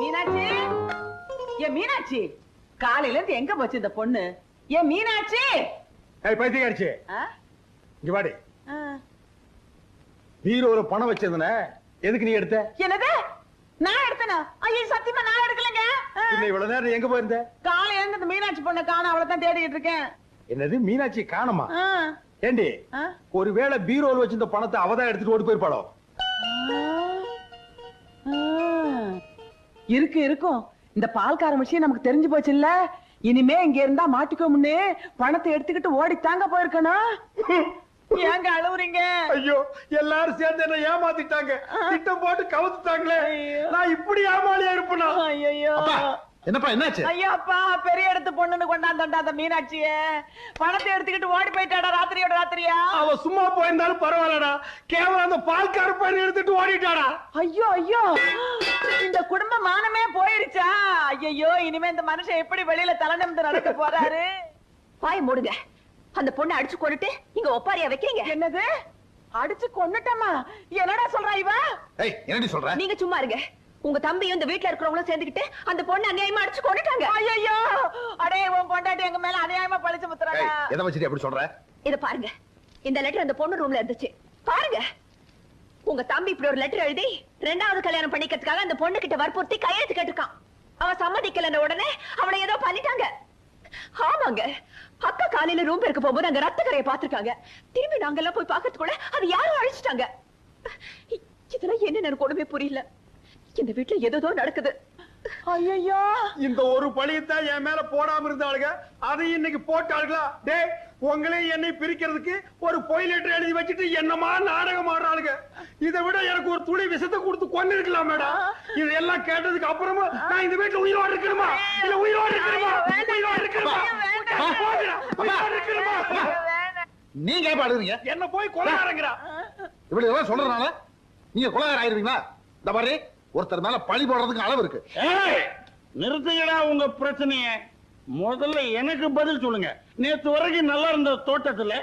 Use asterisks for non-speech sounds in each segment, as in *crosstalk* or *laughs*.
மீனாட்சி? ஏ மீனாட்சி காலையில இருந்து எங்க போச்சு இந்த பொண்ணு? ஏ மீனாட்சி! ஏய் பைத்தியக்காரிச்சி? இங்க வாடி. பீரோல பணம் வச்சிருந்தன எதுக்கு நீ எடுத்த? என்னது? நான் எடுத்தனா? ஐயோ சத்தியமா நான் எடுக்கலங்க. இல்ல இவ்வளவு நேரம் எங்க போயிருந்த? காலையில இருந்து இந்த மீனாட்சி பொண்ணை காண அவளை தான் தேடிட்டு இருக்கேன். என்னது மீனாட்சி காணுமா. ஏண்டி? ஒருவேளை பீரோல வச்சிருந்த பணத்தை அவதான் எடுத்துட்டு ஓடி போயிருப்பாளோ. இருக்கு இருக்கும். இந்த பால்கார விஷயம் நமக்கு தெரிஞ்சு போச்சு இல்ல இனிமே இங்க இருந்தா மாட்டிக்கோம்னு பணத்தை எடுத்துக்கிட்டு ஓடி தாங்க போயிருக்கணும். ஏங்க அழுவுறீங்க? ஐயோ எல்லாரும் சேர்ந்து என்ன ஏமாத்திட்டாங்க. திட்டம் போட்டு கவுத்துட்டாங்களே. நான் இப்படி ஏமாளியா இருப்பேனா? ஐயோ என்னப்பா என்னாச்சு? ஐயோ அப்பா பெரிய இடத்து பொண்ணுன்னு கொண்டாந்தோண்டா அந்த மீனாட்சிய. பணத்தை எடுத்துக்கிட்டு ஓடி போயிட்டாடா ராத்திரியோட ராத்திரியா? அவ சும்மா போயிருந்தாலும் பரவாயில்லடா. கேவலம் அந்த பால்கார பையன் எடுத்துட்டு ஓடிட்டாடா. ஐயோ ஐயோ. இந்த குடும்ப மானமே போயிருச்சா? ஐயோ இனிமே இந்த மனுஷன் எப்படி வெளியில தலை நிமிர்ந்து நடக்க போறாரு? வாய மூடுங்க. அந்த பொண்ணை அடிச்சு கொண்டுட்டு இங்க ஒப்பாரியா வைக்கிறீங்க? என்னது? அடிச்சு கொன்னுட்டமா என்னடா சொல்றா இவ? ஏய் என்னடி சொல்ற? நீங்க சும்மா இருங்க. உங்க தம்பியும் இந்த வீட்ல இருக்கிறவங்களும் சேர்ந்துக்கிட்டு அந்த பொண்ணை அநியாயமா அடிச்சு கொண்டுட்டாங்க ஐயோ அடே உன் பொண்டாட்டி எங்க மேல அநியாயமா பழிச்சு முத்துறாடா எதை வச்சுட்டு அப்படி சொல்ற? இத பாருங்க. இந்த லெட்டர் அந்த பொண்ணு ரூம்ல இருந்துச்சு. பாருங்க. உங்க தம்பி இப்படி ஒரு லெட்டர் எழுதி ரெண்டாவது கல்யாணம் பண்ணிக்கிறதுக்காக அந்த பொண்ணு கிட்ட வற்புறுத்தி கையெழுத்து கேட்டிருக்கான். அவன் சம்மதிக்கலன்ன உடனே அவளை ஏதோ பண்ணிட்டாங்க. ஆமாங்க. அக்கா காலையில ரூம் இருக்க போகும்போது அங்க ரத்த கரையை பாத்துருக்காங்க திரும்பி நாங்க எல்லாம் போய் பாக்கிறதுக்குள்ள அது யாரும் அழிச்சிட்டாங்க. இதெல்லாம் என்ன எனக்கு ஒண்ணுமே புரியல. இந்த வீட்டுல ஏதோ நடக்குது. ஐயோ இந்த ஒரு பழியத்தான் என் மேல போடாம இருந்தாளுங்க. அதையும் இன்னைக்கு போட்டாளுங்களா? டேய் உங்களையும் என்னை பிரிக்கிறதுக்கு ஒரு பொய் லெட்டர் எழுதி வச்சுட்டு என்னமா நாடகம் ஆடுறாளுங்க. இதை விட எனக்கு ஒரு துளி விஷத்தை கொடுத்து கொண்டு இருக்கலாம் மேடம். இது எல்லாம் கேட்டதுக்கு அப்புறமா நான் இந்த வீட்டுல உயிரோடு இருக்கணுமா? இல்ல உயிரோடு இருக்கணுமா? உயிரோடு இருக்கணுமா? நீங்க பாடுறீங்க என்ன போய் கொலையாரங்கிறா இப்படி எல்லாம் சொல்றதுனால நீங்க கொலைகார ஆயிருவீங்களா? இந்த மாதிரி ஒருத்தர் மேல பழி போடுறதுக்கு அளவு இருக்கு. ஏய், நிறுத்துங்கடா உங்க பிரச்சனைய. முதல்ல எனக்கு பதில் சொல்லுங்க. நேத்து வரைக்கும் நல்லா இருந்த தோட்டத்துல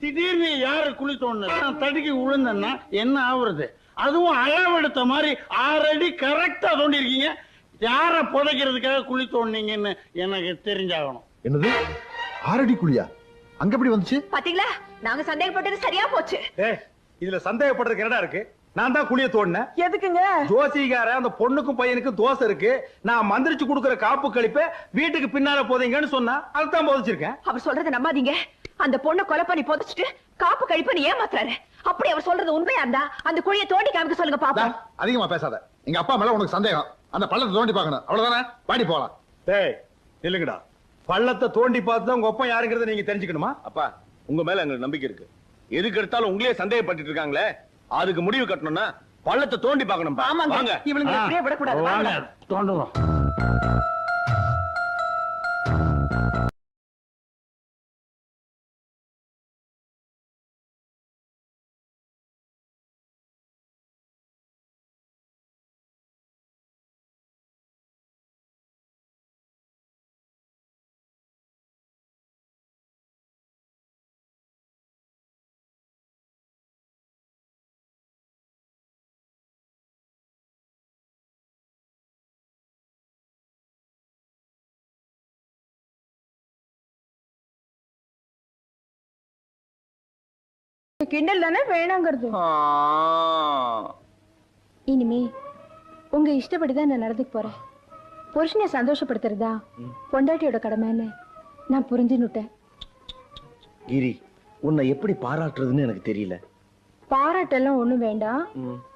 திடீர்னு யாரு குழி தோணுது நான் தடுக்கி விழுந்தேன்னா என்ன ஆகுறது அதுவும் அளவெடுத்த மாதிரி ஆறு அடி கரெக்டா தோண்டி இருக்கீங்க யார புதைக்கிறதுக்காக குழி தோண்டிங்கன்னு எனக்கு தெரிஞ்சாகணும். என்னது? ஆரடி குழியா? அங்க எப்படி வந்துச்சு? பாத்தீங்களா? நாங்க சந்தேகப்பட்டது சரியா போச்சு. இதுல சந்தேகப்படுறதுக்கு என்னடா இருக்கு? நான் தான் குழிய தோண்டினேன். எதுக்குங்க? ஜோசிகார அந்த பொண்ணுக்கும் பையனுக்கும் தோசை இருக்கு. நான் மந்திரிச்சு கொடுக்கிற காப்பு கழிப்ப வீட்டுக்கு பின்னால போதீங்கன்னு சொன்னா அதுதான் போதிச்சிருக்கேன். அவர் சொல்றதை நம்பாதீங்க. அந்த பொண்ணை கொலை பண்ணி புதைச்சிட்டு காப்பு கழிப்புன்னு ஏமாத்துறாரு. அப்படி அவர் சொல்றது உண்மையா இருந்தா அந்த குழியை தோண்டி காமிக்க சொல்லுங்க டா, பாப்போம் அதிகமா பேசாத. எங்க அப்பா மேல உனக்கு சந்தேகம். அந்த பள்ளத்தை தோண்டி பார்க்கணும். அவ்வளவுதானே? பாடி போலாம். டேய் நில்லுங்கடா. பள்ளத்தை தோண்டி பார்த்து தான் உங்க ஒப்பம் யாருங்கிறத நீங்க தெரிஞ்சுக்கணுமா? அப்பா உங்க மேல எங்களுக்கு நம்பிக்கை இருக்கு. எதுக்கு எடுத்தாலும் உங்களே சந்தேகப்பட்டு இருக்காங்களே? அதுக்கு முடிவு கட்டணும்னா பள்ளத்தை தோண்டி பார்க்கணும் ஆமாங்க. வாங்க. இவளுங்க இப்படியே விடக்கூடாது. தோண்டுவோம். கிண்டல் தானே வேணாங்கிறது இனிமே உங்க இஷ்டப்படிதான் நான் நடந்துக்க போறேன். புருஷனை சந்தோஷப்படுத்துறதா? பொண்டாட்டியோட கடமைன்னு நான் புரிஞ்சுன்னுட்டேன். கிரி உன்னை எப்படி பாராட்டுறதுன்னு எனக்கு தெரியல. பாராட்டெல்லாம் ஒண்ணும் வேண்டாம்.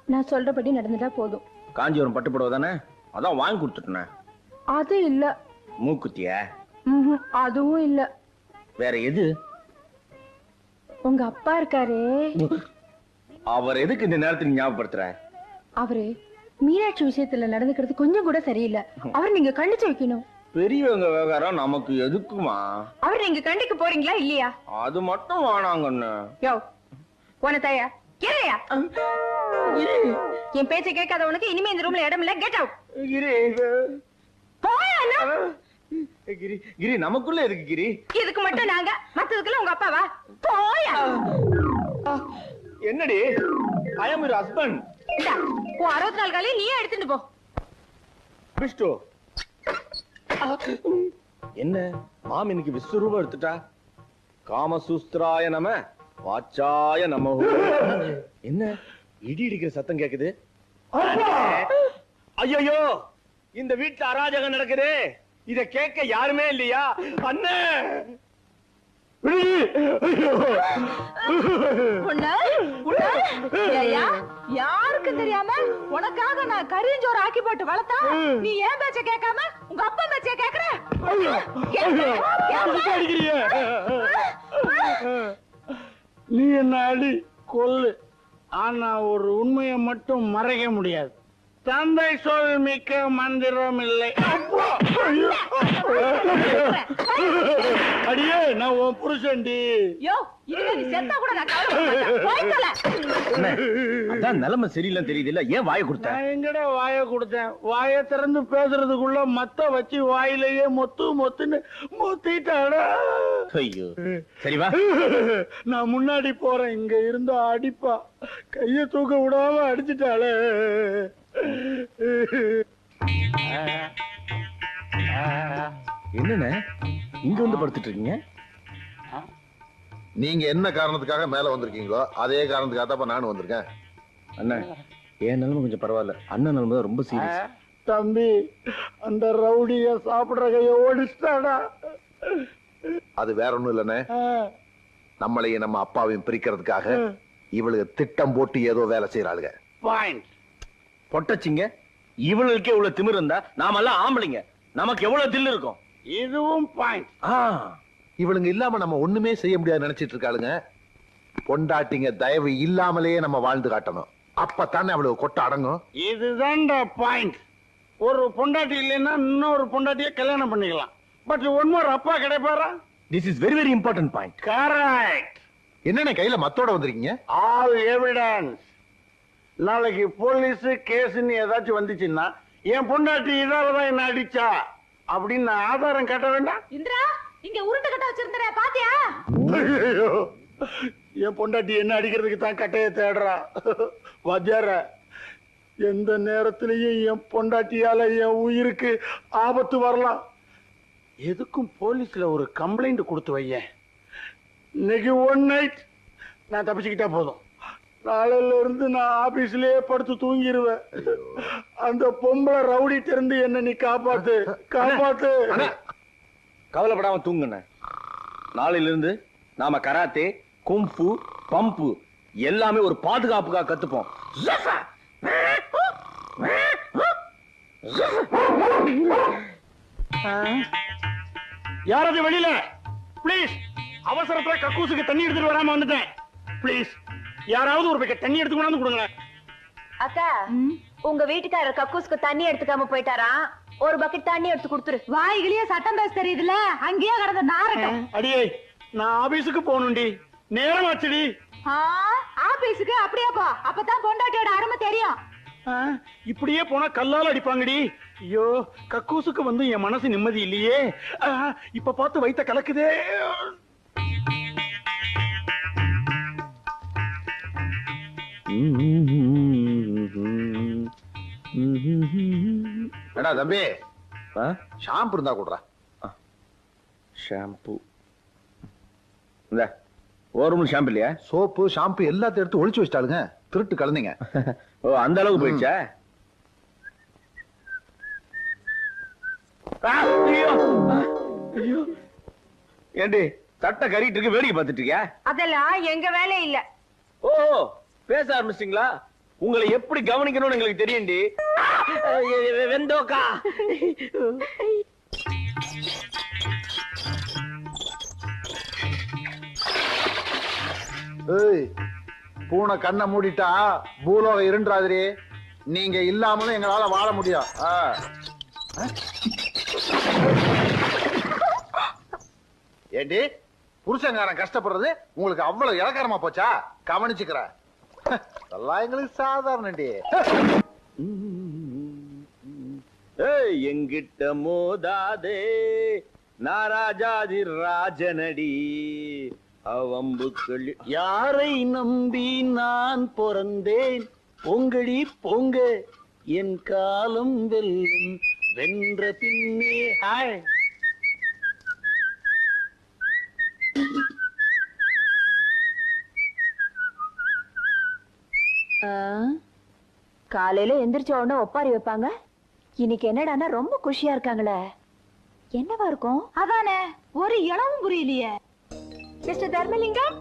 நான் சொல்றபடி நடந்துட்டா போதும். காஞ்சிபுரம் பட்டு புடவை தானே? அதான் வாங்கி கொடுத்துட்டேன். அது இல்ல. மூக்குத்திய? அதுவும் இல்ல. வேற எது? உங்க அப்பா இருக்காரே. அவர் எதுக்கு இந்த நேரத்துக்கு ஞாபகப்படுத்துற அவரு மீனாட்சி விஷயத்துல நடந்துக்கிறது கொஞ்சம் கூட சரியில்லை. அவர் நீங்க கண்டிச்சு வைக்கணும். பெரியவங்க விவகாரம் நமக்கு எதுக்குமா? அவர் நீங்க கண்டிக்க போறீங்களா இல்லையா? அது மட்டும் வேணாங்கன்னு யோ போன தாயா? கேளையா என் பேச்சை கேட்காத உனக்கு இனிமே இந்த ரூம்ல இடம் இல்ல. கெட் அவுட் போயா கிரி கிரி நமக்குள்ள எதுக்கு கிரி? இதுக்கு மட்டும் நாங்க மத்ததுக்கெல்லாம் உங்க அப்பாவா? போயா. என்னடி? ஐ அம் யுவர் ஹஸ்பண்ட் உன் அறுபத்தி நாலு காலையும் நீயே எடுத்துட்டு போ. விஷ்ணு என்ன? மாம் இன்னைக்கு விஸ்வரூபம் எடுத்துட்டா? காமசூஸ்திராய நம வாச்சாய நம. என்ன? இடி இடிக்கிற சத்தம் கேக்குது? ஐயோ இந்த வீட்டுல அராஜகம் நடக்குது. இத கேட்க யாருமே இல்லையா? அண்ணே! யாருக்கு தெரியாம உனக்காக நான் கரிஞ்சோறு ஆக்கி போட்டு வளர்த்தா நீ ஏன் பேச்ச கேட்காம உங்க அப்பா பேச்ச கேக்குற நீ என்ன அடி கொல்லு ஆனா ஒரு உண்மையை மட்டும் மறைக்க முடியாது. தந்தை சொல் மிக்க மந்திரம் இல்லை! அடியே நான் உன் புருஷன்டி. யோ செத்தா கூட நான் நிலைமை சரியில்லைன்னு தெரியுது இல்ல ஏன் வாய கொடுத்த? நான் எங்கடா வாய கொடுத்தேன்? வாய திறந்து பேசுறதுக்குள்ள மத்த வச்சு வாயிலேயே மொத்து மொத்துன்னு மொத்திட்டாடா. ஐயோ. சரி வா. நான் முன்னாடி போறேன். இங்க இருந்து அடிப்பா. கைய தூக்க விடாம அடிச்சிட்டாளே. என்னண்ணே? இங்க வந்து படுத்துட்டு இருக்கீங்க நீங்க என்ன காரணத்துக்காக மேல வந்திருக்கீங்களோ அதே காரணத்துக்காக தான் நானும் வந்திருக்கேன். அண்ணன் என் நிலைமை கொஞ்சம் பரவாயில்ல. அண்ணன் நிலைமை தான் ரொம்ப சீரியஸ் தம்பி அந்த ரவுடிய சாப்பிடுற கைய ஓடிச்சிட்டாடா. அது வேற ஒண்ணும் இல்லண்ணே. நம்மளையும் நம்ம அப்பாவையும் பிரிக்கிறதுக்காக இவளுக்கு திட்டம் போட்டு ஏதோ வேலை செய்யறாளுங்க பாயிண்ட் பொட்டச்சிங்க. இவளுக்கே இவ்வளவு திமிரு இருந்தா நாமெல்லாம் ஆம்பளைங்க. நமக்கு எவ்வளவு தில்லு இருக்கும்? இதுவும் பாயிண்ட் ஆ, இவளுங்க இல்லாம நம்ம ஒண்ணுமே செய்ய முடியாது நினைச்சிட்டு இருக்காளுங்க. பொண்டாட்டிங்க தயவு இல்லாமலேயே நம்ம வாழ்ந்து காட்டணும். அப்பத்தானே அவளுக்கு கொட்ட அடங்கும்? இதுதான்டா பாயிண்ட் ஒரு பொண்டாட்டி இல்லைன்னா இன்னொரு பொண்டாட்டிய கல்யாணம் பண்ணிக்கலாம். பட் ஒன் மோர் அப்பா கிடைப்பாரா? This is very very important point correct என்னண்ணே கையில மத்தோட வந்திருக்கீங்க? ஆல் எவிடன்ஸ் நாளைக்கு போலீஸ் கேஸ்ன்னு ஏதாச்சும் வந்துச்சுன்னா என் பொண்டாட்டி இதாலதான் என்ன அடிச்சா? அப்படின்னு நான் ஆதாரம் கட்ட வேண்டாம்? இந்திரா இங்க உருட்டு கட்ட வச்சிருந்தே பாத்தியா? என் பொண்டாட்டி என்ன அடிக்கிறதுக்கு தான் கட்டைய தேடுறா? வஜார எந்த நேரத்திலையும் என் பொண்டாட்டியால என் உயிருக்கு ஆபத்து வரலாம். எதுக்கும் போலீஸ்ல ஒரு கம்ப்ளைண்ட் கொடுத்து வையேன். இன்னைக்கு ஒன் நைட் நான் தப்பிச்சுக்கிட்டா போதும். நாளையில இருந்து நான் ஆபீஸ்லயே படுத்து தூங்கிடுவேன் அந்த பொம்பளை ரவுடி இருந்து என்ன நீ காப்பாத்து காப்பாத்து. கவலைப்படாம தூங்குண்ண நாளையில இருந்து நாம கராத்தே கும்பு பம்பு எல்லாமே ஒரு பாதுகாப்புக்காக கத்துப்போம்! யாராவது வெளியில? ப்ளீஸ் அவசரத்துல கக்கூசுக்கு தண்ணி எடுத்துட்டு வராம வந்துட்டேன். ப்ளீஸ் யாராவது ஒரு பக்கெட் தண்ணி எடுத்து கொண்டாந்து கொடுங்க அக்கா உங்க வீட்டுக்காரர் கக்கூஸ்க்கு தண்ணி எடுத்துக்காம போயிட்டாரா? ஒரு பக்கெட் தண்ணி எடுத்து கொடுத்துரு. வாய்கிலேயே சட்டம் பேச தெரியுதுல அங்கேயே கடந்த நாரட்டும். அடியே நான் ஆபீஸுக்கு போகணும்டி. நேரம் ஆச்சுடி. ஆபீஸுக்கு அப்படியே போ. அப்பதான் பொண்டாட்டியோட அருமை தெரியும். இப்படியே போனா கல்லால் அடிப்பாங்கடி. ஐயோ கக்கூசுக்கு வந்து என் மனசு நிம்மதி இல்லையே. இப்ப பார்த்து வைத்த கலக்குதே. ஏடா தம்பி? ஷாம்பு இருந்தா கொடுறா. ஷாம்பு. இந்த ஒரு ரூம் ஷாம்பு இல்லையா? சோப்பு ஷாம்பு எல்லாத்தையும் எடுத்து ஒளிச்சு வச்சிட்டாளுங்க. திருட்டு கலந்தீங்க. ஓ அந்த அளவுக்கு போயிடுச்சா? ஏண்டி தட்டை கறிட்டு இருக்கு வேடிக்கை பார்த்துட்டு இருக்கியா? அதெல்லாம் எங்க வேலை இல்ல. ஓ பேச ஆரம்பிச்சிட்டீங்களா? உங்களை எப்படி கவனிக்கணும்னு எங்களுக்கு தெரியும்டி. வெ- வெந்தோக்கா. ஏய் பூனை கண்ணை மூடிட்டா பூலோகம் இருண்டாதிரி நீங்க இல்லாமலும் எங்களால வாழ முடியும் ஆ. ஏண்டி புருஷங்காரன் கஷ்டப்படுறது உங்களுக்கு அவ்வளவு இலக்காரமா போச்சா? கவனிச்சுக்கிறேன். அதெல்லாம் எங்களுக்கு சாதாரணடி ஏய் எங்கிட்ட மோதாதே நாராஜாதி ராஜனடி. அவம்புக்கள் யாரை நம்பி நான் பிறந்தேன்? பொங்கடி பொங்க என் காலம் வெல்லும் வென்ற பின்னே ஹாய். காலையில எந்திரிச்ச உடனே ஒப்பாரி வைப்பாங்க. இன்னைக்கு என்னடான்னா ரொம்ப குஷியா இருக்காங்களே. என்னவா இருக்கும்? அதானே ஒரு இளவும் புரியலையே. மிஸ்டர் தர்மலிங்கம்?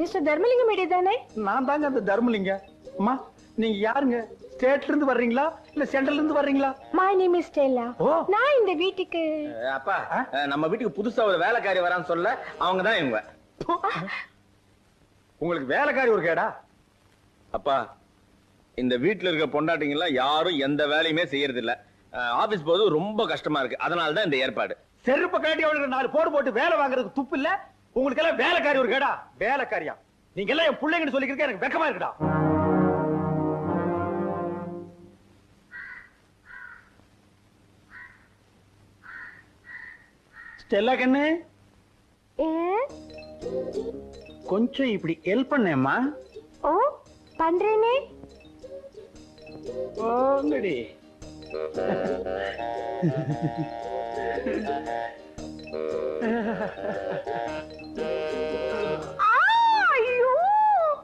மிஸ்டர் தர்மலிங்கம் வீடு தானே? நான் தாங்க அந்த தர்மலிங்க. அம்மா நீங்க யாருங்க? ஸ்டேட்ல இருந்து வர்றீங்களா? இல்ல சென்ட்ரல்ல இருந்து வர்றீங்களா? மை நேம் இஸ் ஸ்டெல்லா ஓ. நான் இந்த வீட்டுக்கு அப்பா நம்ம வீட்டுக்கு புதுசா ஒரு வேலைக்காரி வரான்னு சொல்ல அவங்க தான் இவங்க. உங்களுக்கு வேலைக்காரி ஒரு கேடா? அப்பா இந்த வீட்டுல இருக்க பொண்டாட்டிங்க எல்லாம் யாரும் எந்த வேலையுமே செய்யறது இல்ல ஆபீஸ் போது ரொம்ப கஷ்டமா இருக்கு. அதனால தான் இந்த ஏற்பாடு. செருப்ப கட்டி அவளுக்கு நாலு போடு போட்டு வேலை வாங்குறதுக்கு துப்பு இல்ல? உங்களுக்கு எல்லாம் வேலைக்காரி ஒரு கேடா. வேலைக்காரியா? நீங்க எல்லாம் என் பிள்ளைங்கன்னு சொல்லிக்கிறதுக்கு எனக்கு வெக்கமா இருக்குடா. ஸ்டெல்லா கண்ணு. ஏ? கொஞ்சம் இப்படி ஹெல்ப் பண்ணேம்மா. ஓ பண்றேனே. போங்கடி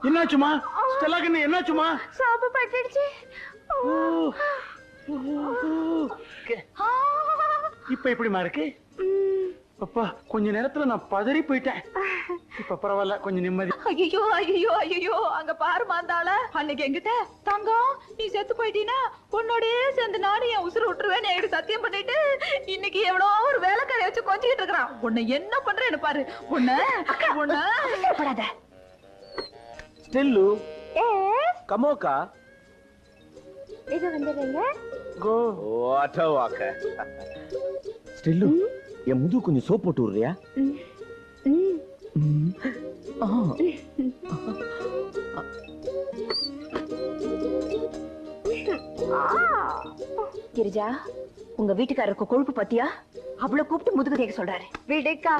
என்னாச்சுமா? ஸ்டெல்லா கண்ணு என்னாச்சுமா? சோப்பு பட்டுடுச்சு. இப்ப எப்படிமா இருக்கு? அப்பா கொஞ்ச நேரத்துல நான் பதறி போயிட்டேன். இப்ப பரவாயில்ல கொஞ்சம் நிம்மதி. ஐயோ ஐயோ ஐயோ அங்க பாரு மாந்தாள. அன்னைக்கு என்கிட்ட தங்கம் நீ செத்து போயிட்டீனா உன்னோடயே சேர்ந்து நானும் என் உசுறு விட்டுருவேன் என்கிட்ட சத்தியம் பண்ணிட்டு இன்னைக்கு எவ்வளோ ஒரு வேலைக்காரை வச்சு கொஞ்சிட்டு இருக்கிறான். உன்னை என்ன பண்றேன்னு பாரு. உன்னை உன்னை. படாத ஸ்டில்லு. ஏ? கமோக்கா. இது வந்துடுறீங்க? கோ. வாட்ட வாக்க. ஸ்டில்லு என் முது கொஞ்சம் சோப் போட்டு விடுறியா? ம், ம். கிரிஜா உங்க வீட்டுக்காரருக்கு கொழுப்பு பத்தியா? அவ்வளவு கூப்பிட்டு முதுகு கேட்க சொல்றாரு. விடுக்கா.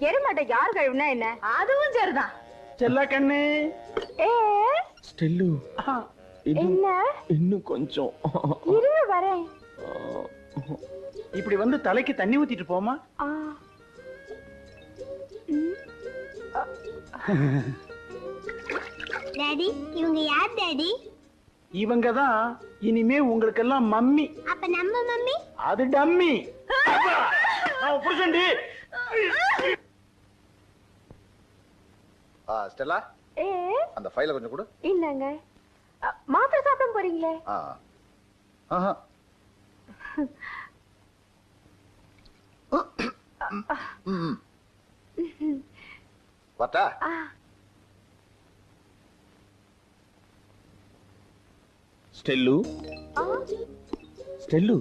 எருமாட்டை யார் கழுவுனா என்ன? அதுவும் சரிதான். செல்லா கண்ணு. ஏ? ஸ்டில்லு. என்ன? இன்னும் கொஞ்சம். இருங்க வரேன். இப்படி வந்து தலைக்கு தண்ணி ஊத்திட்டு போமா? டாடி இவங்க யார் டாடி இவங்க தான் இனிமே உங்களுக்கெல்லாம் மம்மி. அப்ப நம்ம மம்மி? அது டம்மி. அவன் புருஷன்டி. ஆ, ஸ்டெல்லா ஏ அந்த ஃபைலை கொஞ்சம் கொடு. இல்லங்க. மாத்திரை சாப்பிட போறீங்களே? ஆ. ஆஹா. ம். வரட்டா ஸ்டெல்லு? ஸ்டெல்லு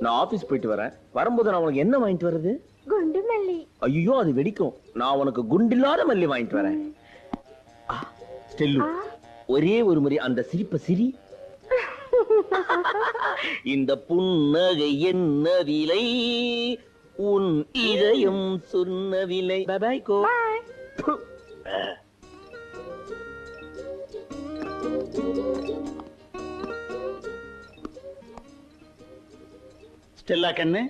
நான் ஆபீஸ் போயிட்டு வரேன். வரும்போது நான் உனக்கு என்ன வாங்கிட்டு வர்றது? குண்டு மல்லி. ஐயோ அது வெடிக்கும். நான் உனக்கு குண்டில்லாத மல்லி வாங்கிட்டு வரேன். ஸ்டெல்லு ஒரே ஒரு முறை அந்த சிரிப்ப சிரி. *laughs* இந்த புன்னகை என்ன விலை உன் இதயம் சொன்ன விலை பாய் கோ ஸ்டெல்லா கண்ணு.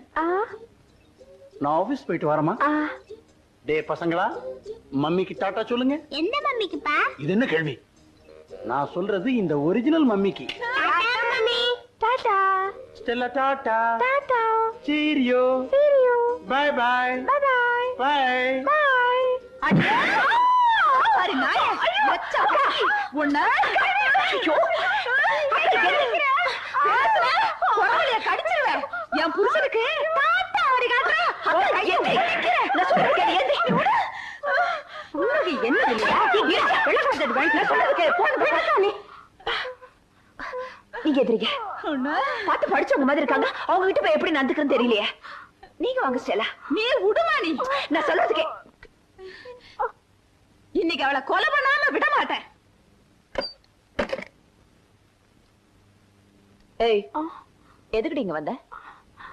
நான் ஆபீஸ் போயிட்டு வரமா டே பசங்களா மம்மிக்கு டாட்டா சொல்லுங்க. எந்த மம்மிக்குப்பா? இது என்ன கேள்வி? நான் சொல்றது இந்த original மம்மிக்கு. Tata cheerio cheerio bye bye bye bye bye கடிச்சிருவேன். என் புருஷனுக்கு தாத்தா அப்படி காட்டுறா. அக்கா, எந்திரி, நிக்கிற. நான் சொல்றது கேளு, எந்திரி. விடு. உனக்கு என்ன இல்லையா? இரு, வெள்ளக்காரத்தோட வாங்கி நான் சொல்றது கேளு. போன போய் அக்கா நீ. நீங்க எதிரிங்க பார்த்து படிச்சவங்க மாதிரி இருக்காங்க அவங்க கிட்ட போய் எப்படி நடந்துக்கிறேன்னு தெரியலையே நீங்க வாங்க ஸ்டெல்லா நீ விடுமா நீ நான் சொல்றதுக்கே இன்னைக்கு அவளை கொலை பண்ணாம விட மாட்டேன். ஏய் எதுக்குடி இங்க வந்த?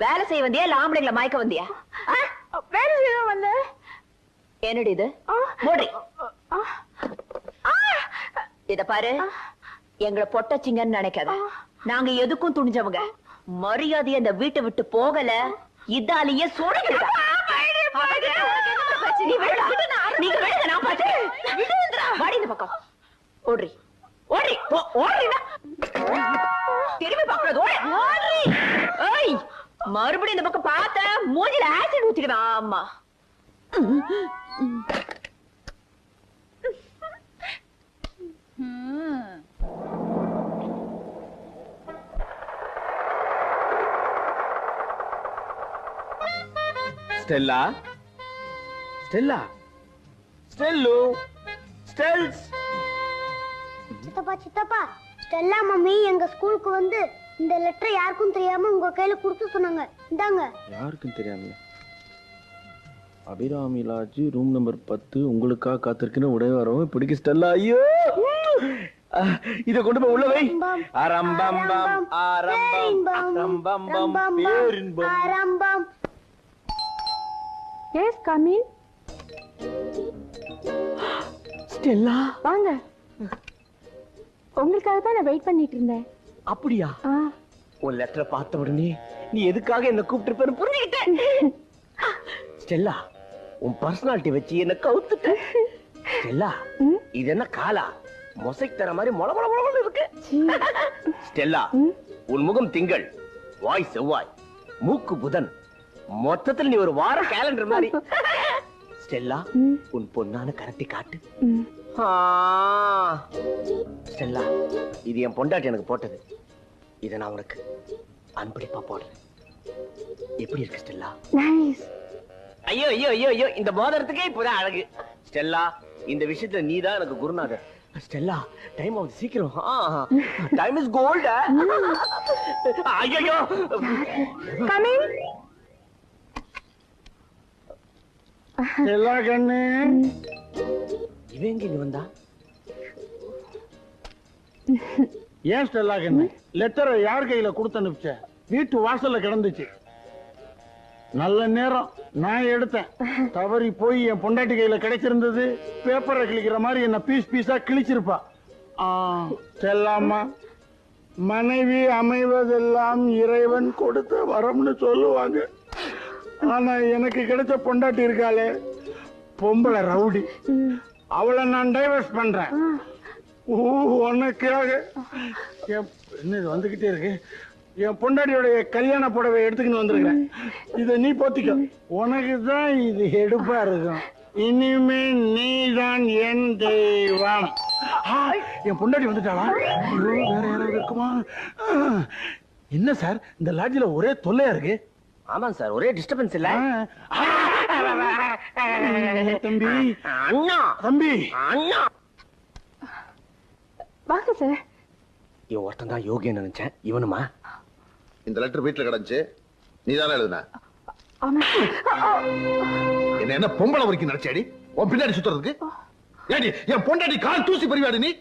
வேலை செய்ய வந்தியா இல்ல ஆம்பளைங்களை மயக்க வந்தியா? வேலை செய்ய வந்தேன். என்னடி இது. மூடி! இத பாரு. எங்களை பொட்டச்சிங்கன்னு நினைக்காத. நாங்க எதுக்கும் துணிஞ்சவங்க. மரியாதை அந்த வீட்டை விட்டு போகல. இதாலேயே விடுடா. நீங்க விடுங்க, நான் பார்த்துக்கிறேன். வாடி இந்த பக்கம். ஓடுறி. ஓடுறி. போ, ஓடுறினா. திரும்பி பார்க்கக்கூடாது. ஓடு. ஓடுறி. ஏய், மறுபடியும் இந்த பக்கம் பார்த்த மூஞ்சில ஆசிட் ஊத்திடுவேன் ஆமா ஸ்டெல்லா ஸ்டெல்லா ஸ்டெல்லு. ஸ்டெல்ஸ். சித்தப்பா சித்தப்பா ஸ்டெல்லா மம்மி எங்க ஸ்கூலுக்கு வந்து இந்த லெட்டர் யாருக்கும் தெரியாம உங்க கையில கொடுத்து சொன்னாங்க. இந்தாங்க. யாருக்கும் தெரியாம அபிராமி லாட்ஜ் ரூம் நம்பர் பத்து. உங்களுக்காக காத்திருக்கிற உடைய வரவும் பிடிக்க ஸ்டெல்லா. ஐயோ! இத கொண்டு போய் உள்ள வை. ஆரம்பம் அரம்பம்பம் பேரின்பம். ஆரம்பம் எஸ் கமின் ஸ்டெல்லா? வாங்க. உங்களுக்காக தான் நான் வெயிட் பண்ணிட்டு இருந்தேன். அப்படியா? உன் லெட்டரை பார்த்த உடனே நீ எதுக்காக என்ன கூப்பிட்டு புரிஞ்சுக்கிட்டேன். ஸ்டெல்லா உன் பர்சனாலிட்டி வச்சு என்ன கவுத்துட்ட. ஸ்டெல்லா? இது என்ன காலா? மொசைக் தர மாதிரி மொள மொள மொளன்னு இருக்கு. ஸ்டெல்லா? உன் முகம் திங்கள் வாய் செவ்வாய் மூக்கு புதன். மொத்தத்தில் நீ ஒரு வார கேலண்டர் மாதிரி. *laughs* ஸ்டெல்லா. உன் பொண்ணான கரத்தை காட்டு. ஸ்டெல்லா இது என் பொண்டாட்டி எனக்கு போட்டது. இதை நான் உனக்கு அன்பளிப்பா போடுறேன். எப்படி இருக்கு ஸ்டெல்லா? ஐயோ ஐயோ ஐயோ ஐயோ இந்த மோதிரத்துக்கே இப்பதான் அழகு. ஸ்டெல்லா இந்த விஷயத்துல நீதான் எனக்கு குருநாதர். ஸ்டெல்லா டைம் ஆகுது சீக்கிரம். டைம் இஸ் கோல்ட் ஐயோ கமின் எல்லா கண்ணு. இவன் எங்க இங்க வந்தா? ஏன் ஸ்டெல்லா கண்ணு? லெட்டரை யார் கையில கொடுத்து அனுப்பிச்ச? வீட்டு வாசல்ல கிடந்துச்சு. நல்ல நேரம். நான் எடுத்தேன். தவறி போய் என் பொண்டாட்டி கையில கிடைச்சிருந்தது. பேப்பரை கிழிக்கிற மாதிரி என்ன பீஸ் பீஸா கிழிச்சிருப்பா. செல்லாமா மனைவி அமைவதெல்லாம் இறைவன் கொடுத்த வரம்னு சொல்லுவாங்க. ஆனா எனக்கு கிடைச்ச பொண்டாட்டி இருக்காளே பொம்பளை ரவுடி. அவளை நான் டைவர்ஸ் பண்றேன். ஓ உனக்காக. என் என்ன இது வந்துகிட்டே இருக்கு? என் பொண்டாட்டியோடைய கல்யாண புடவை எடுத்துக்கின்னு வந்திருக்கிறேன். இத நீ போத்திக்கோ. உனக்கு தான் இது எடுப்பா இருக்கும். இனிமே நீதான் என் தெய்வம். என் பொண்டாட்டி வந்துட்டாளா? வேற யாராவது இருக்குமா? என்ன சார் இந்த லாட்ஜில ஒரே தொல்லையா இருக்கு? ஆமாங்க சார் ஒரே டிஸ்டர்பன்ஸ் இல்ல. தம்பி. அண்ணா. தம்பி. அண்ணா. வாங்க சார். இவன் ஒருத்தன் தான் யோகிய நினைச்சேன். இவனுமா? இந்த லெட்டர் வீட்டுல கிடந்துச்சு. நீ தானே எழுதுன என்ன என்ன பொம்பளை வரைக்கும் நினைச்சாடி உன் பின்னாடி சுத்துறதுக்கு? ஏடி என் பொண்டாட்டி கால் தூசி பறிவாடி நீ?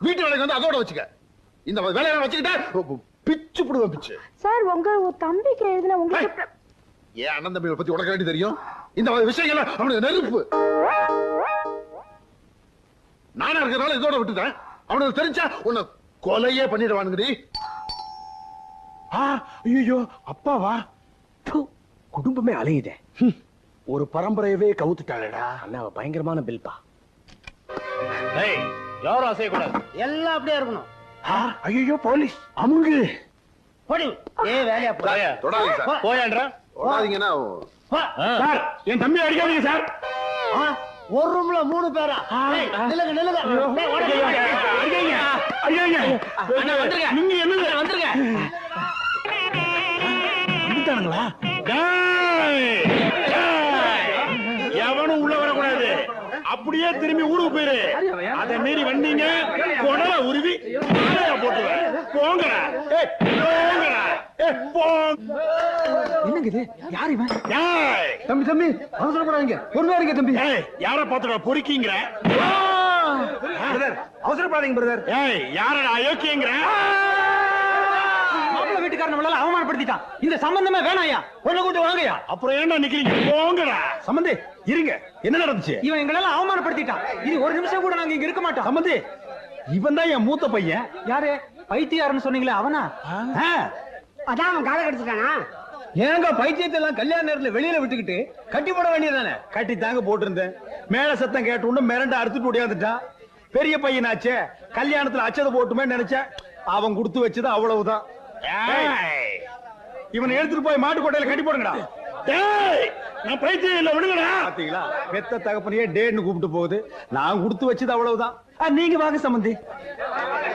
வீட்டு வேலைக்கு வந்து அதோட வச்சுக்க. இந்த வேலையை வச்சுக்கிட்ட பிச்சு புடுவேன் பிச்சு. சார் உங்க தம்பிக்கு எழுதின உங்களுக்கு ஏன் அண்ணன் தம்பிகளை பத்தி உனக்கு வேண்டி தெரியும்? இந்த விஷயங்கள் அவனுக்கு நெருப்பு. நானா இருக்கிறனால இதோட விட்டுட்டேன். அவனுக்கு தெரிஞ்சா உன்னை கொலையே பண்ணிடுவானுங்கடி. ஆ ஐயோ அப்பாவா? ப்பு, குடும்பமே அலையுதே. ஒரு பரம்பரையவே கவுத்துட்டாளடா. அண்ணா பயங்கரமான பில்பா. யாரும் அசையக்கூடாது. எல்லாம் அப்படியே இருக்கணும். ஐயோ போலீஸ். அமுங்கு. என் தம்பி அடிக்காதீங்க சார். ஒரு ரூம்ல மூணு பேரா? ஏய், நில்லுங்க நில்லுங்க. டேய், ஓடுங்க. அடிக்காதீங்க. ஐயா நீங்க என்னங்க வந்துருங்க. திரும்பி ஊருக்கு போயிரு. அதை மீறி வந்தீங்க. குடல உருவி போட்டுவேன் போங்கடா. போங்கடா. ஏய், போங்க என்னங்க இது யார் இவன்! தம்பி தம்பி அவசரப்படாதீங்க. பொறுமையா இருங்க தம்பி. ஏய், யார பாத்துடா பொறுக்கிங்கிற. அவசரப்படாதீங்க பிரதர் ஏய் யாரடா அயோக்கியங்கிற? மாப்பிள்ள வீட்டுக்காரன் நம்மளால அவமானப்படுத்திட்டான். இந்த சம்பந்தமே வேணாயா பொண்ணை கூட்டு வாங்கயா அப்புறம் ஏன்டா நிக்கிறீங்க? போங்கடா. சம்பந்தி இருங்க. என்ன நடந்துச்சு? இவன் எங்களால அவமானப்படுத்திட்டான். இது ஒரு நிமிஷம் கூட நாங்க இங்க இருக்க மாட்டோம். சம்பந்தி இவன் தான் என் மூத்த பையன். யாரு? பைத்தியாருன்னு சொன்னீங்களே அவனா? அதான் அவன் காலை கடிச்சிட்டானா ஏங்க பைத்தியத்தை எல்லாம் கல்யாண நேரத்துல வெளியில விட்டுக்கிட்டு கட்டி போட வேண்டியதானே கட்டி தாங்க போட்டிருந்தேன். மேல சத்தம் கேட்ட உடனே மிரண்ட அறுத்துட்டு ஓடியாந்துட்டான். பெரிய பையனாச்சே கல்யாணத்துல அச்சதை போட்டுமே நினைச்சேன். அவன் கொடுத்து வச்சது அவ்வளவுதான். இவனை எடுத்துட்டு போய் மாட்டுக்கோட்டையில கட்டி போடுங்கடா. டேய் நான் பைத்தியம் இல்ல விடுங்கடா. பாத்தீங்களா? பெத்த தகப்பனையே டேன்னு கூப்பிட்டு போகுது. நான் கொடுத்து வச்சது அவ்வளவுதான். நீங்க வாங்க சம்பந்தி